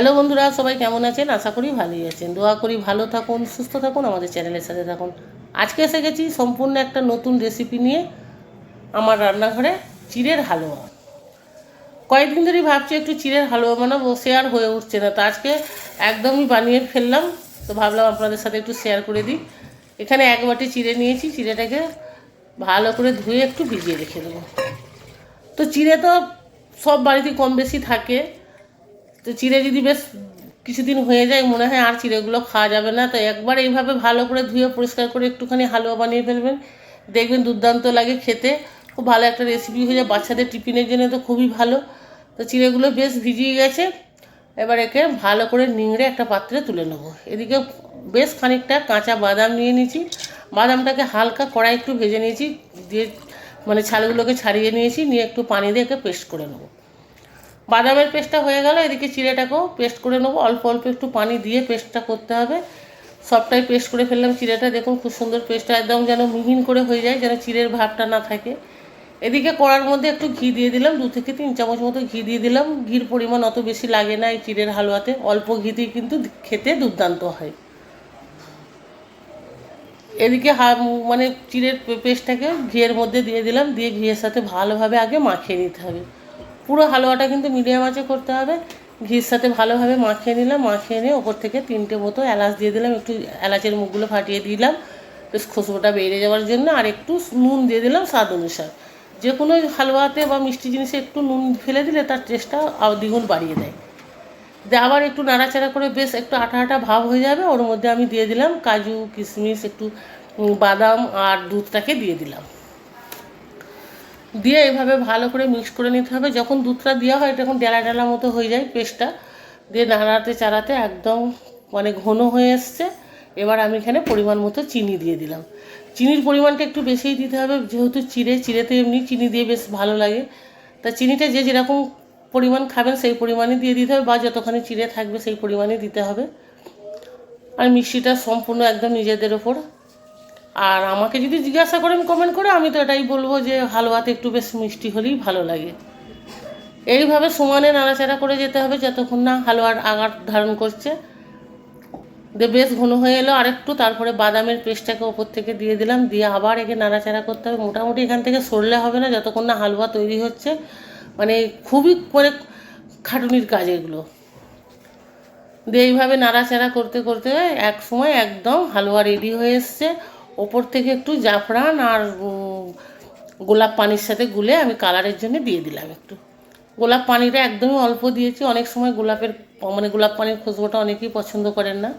Hello বন্ধুরা, সবাই কেমন আছেন? আশা করি ভালোই আছেন। দোয়া করি ভালো থাকুন, সুস্থ থাকুন, আমাদের চ্যানেলের সাথে থাকুন। আজকে এসে গেছি সম্পূর্ণ একটা নতুন রেসিপি নিয়ে আমার রান্নাঘরে চিড়ের হালুয়া। কয়েকদিন ধরেই ভাবছি একটু চিড়ের হালুয়া বানাবো শেয়ার হয়ে উঠছে না। তো আজকে একদমই বানিয়ে ফেললাম। তো ভাবলাম আপনাদের সাথে একটু শেয়ার করে দিই। এখানে এক বাটি চিড়ে নিয়েছি, চিড়েটাকে ভালো করে ধুয়ে একটু ভিজিয়ে রেখে দেবো। তো চিড়ে তো সব বাড়িতে কম বেশি থাকে। তো চিড়ে যদি বেশ কিছুদিন হয়ে যায়, মনে হয় আর চিড়েগুলো খাওয়া যাবে না। তো একবার এইভাবে ভালো করে ধুয়ে পরিষ্কার করে একটুখানি হালুয়া বানিয়ে ফেলবেন। দেখবেন দুর্দান্ত লাগে খেতে। খুব ভালো একটা রেসিপি হয়ে যায়। বাচ্চাদের টিফিনের জন্য তো খুবই ভালো। তো চিড়েগুলো বেশ ভিজিয়ে গেছে। এবার একে ভালো করে নিংড়ে একটা পাত্রে তুলে নেব। এদিকে বেশ খানিকটা কাঁচা বাদাম নিয়ে নিয়েছি। বাদামটাকে হালকা কড়াই একটু ভেজে নিয়েছি। দিয়ে মানে ছালগুলোকে ছাড়িয়ে নিয়েছি। নিয়ে একটু পানি দিয়ে একে পেস্ট করে নেব। বাদামের পেস্টটা হয়ে গেল, এদিকে চিড়েটাকেও পেস্ট করে নেব। অল্প অল্প একটু পানি দিয়ে পেস্টটা করতে হবে। সবটাই পেস্ট করে ফেললাম চিড়েটা, দেখুন খুব সুন্দর পেস্টটা একদম যেন মিহিন করে হয়ে যায়, যেন চিড়ের ভাবটা না থাকে। এদিকে কড়ার মধ্যে একটু ঘি দিয়ে দিলাম, দু থেকে তিন চামচ মতো ঘি দিয়ে দিলাম। ঘির পরিমাণ অত বেশি লাগে না এই চিড়ের হালুয়াতে, অল্প ঘিতেই কিন্তু খেতে দুর্দান্ত হয়। এদিকে মানে চিড়ের পেস্টটাকে ঘিয়ের মধ্যে দিয়ে দিলাম, দিয়ে ঘিয়ের সাথে ভালোভাবে আগে মাখিয়ে নিতে হবে। পুরো হালুয়াটা কিন্তু মিডিয়াম আঁচে করতে হবে। ঘির সাথে ভালোভাবে মাখিয়ে নিলাম, মাখিয়ে নিয়ে ওপর থেকে তিনটে মতো এলাচ দিয়ে দিলাম, একটু এলাচের মুখগুলো ফাটিয়ে দিলাম। বেশ খুশবুটা বেড়ে যাওয়ার জন্য আর একটু নুন দিয়ে দিলাম স্বাদ অনুসার। যে কোনো হালুয়াতে বা মিষ্টি জিনিসে একটু নুন ফেলে দিলে তার টেস্টটা দ্বিগুণ বাড়িয়ে দেয়। দিয়ে আবার একটু নাড়াচাড়া করে বেশ একটু আটা আটা ভাব হয়ে যাবে, ওর মধ্যে আমি দিয়ে দিলাম কাজু, কিশমিশ, একটু বাদাম আর দুধটাকে দিয়ে দিলাম। দিয়ে এভাবে ভালো করে মিক্স করে নিতে হবে। যখন দুধটা দেওয়া হয় তখন ডেলা ডেলা মতো হয়ে যায় পেস্টটা। দিয়ে নাড়াতে চাড়াতে একদম মানে ঘন হয়ে এসছে। এবার আমি এখানে পরিমাণ মতো চিনি দিয়ে দিলাম। চিনির পরিমাণটা একটু বেশিই দিতে হবে, যেহেতু চিড়ে, চিড়েতে এমনি চিনি দিয়ে বেশ ভালো লাগে। তা চিনিটা যে যেরকম পরিমাণ খাবেন, সেই পরিমাণে দিয়ে দিতে হবে বা যতখানি চিড়ে থাকবে, সেই পরিমাণে দিতে হবে। আর মিষ্টিটা সম্পূর্ণ একদম নিজেদের ওপর। আর আমাকে যদি জিজ্ঞাসা করেন কমেন্ট করে আমি তো এটাই বলব যে হালুয়াতে একটু বেশ মিষ্টি হলেই ভালো লাগে। এইভাবে সমানে নাড়াচাড়া করে যেতে হবে যতক্ষণ না হালুয়ার আগার ধারণ করছে। বেশ ঘন হয়ে এলো, আরেকটু তারপরে বাদামের পেস্টটাকে ওপর থেকে দিয়ে দিলাম, দিয়ে আবার একে নাড়াচাড়া করতে হবে। মোটামুটি এখান থেকে সরলে হবে না, যতক্ষণ না হালুয়া তৈরি হচ্ছে। মানে খুবই করে খাটুনির কাজ এগুলো। দিয়ে এইভাবে নাড়াচাড়া করতে করতে এক সময় একদম হালুয়া রেডি হয়ে এসছে। ওপর থেকে একটু জাফরান আর গোলাপ পানির সাথে গুলে আমি কালারের জন্য দিয়ে দিলাম একটু। গোলাপ পানিটা একদমই অল্প দিয়েছি, অনেক সময় গোলাপের মানে গোলাপ পানির খুশবুটা অনেকেই পছন্দ করেন না।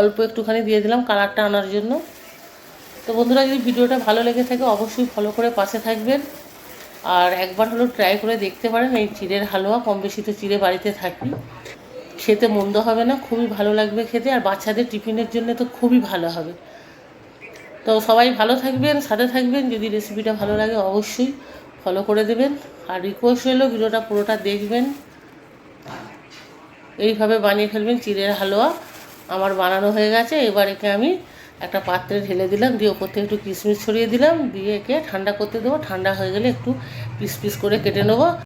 অল্প একটুখানি দিয়ে দিলাম কালারটা আনার জন্য। তো বন্ধুরা, যদি ভিডিওটা ভালো লেগে থাকে অবশ্যই ফলো করে পাশে থাকবেন। আর একবার হলো ট্রাই করে দেখতে পারেন, এই চিড়ের হালুয়া, কম বেশি তো চিড়ে বাড়িতে থাকি। খেতে মন্দ হবে না, খুবই ভালো লাগবে খেতে, আর বাচ্চাদের টিফিনের জন্য তো খুবই ভালো হবে। তো সবাই ভালো থাকবেন, সাথে থাকবেন। যদি রেসিপিটা ভালো লাগে অবশ্যই ফলো করে দেবেন। আর রিকোয়েস্ট হলো ভিডিওটা পুরোটা দেখবেন। এইভাবে বানিয়ে ফেলবেন, চিড়ের হালুয়া আমার বানানো হয়ে গেছে। এবার একে আমি একটা পাত্রে ঢেলে দিলাম, দিয়ে ওপর থেকে একটু কিশমিশ ছড়িয়ে দিলাম, দিয়ে একে ঠান্ডা করতে দেবো। ঠান্ডা হয়ে গেলে একটু পিস পিস করে কেটে নেব।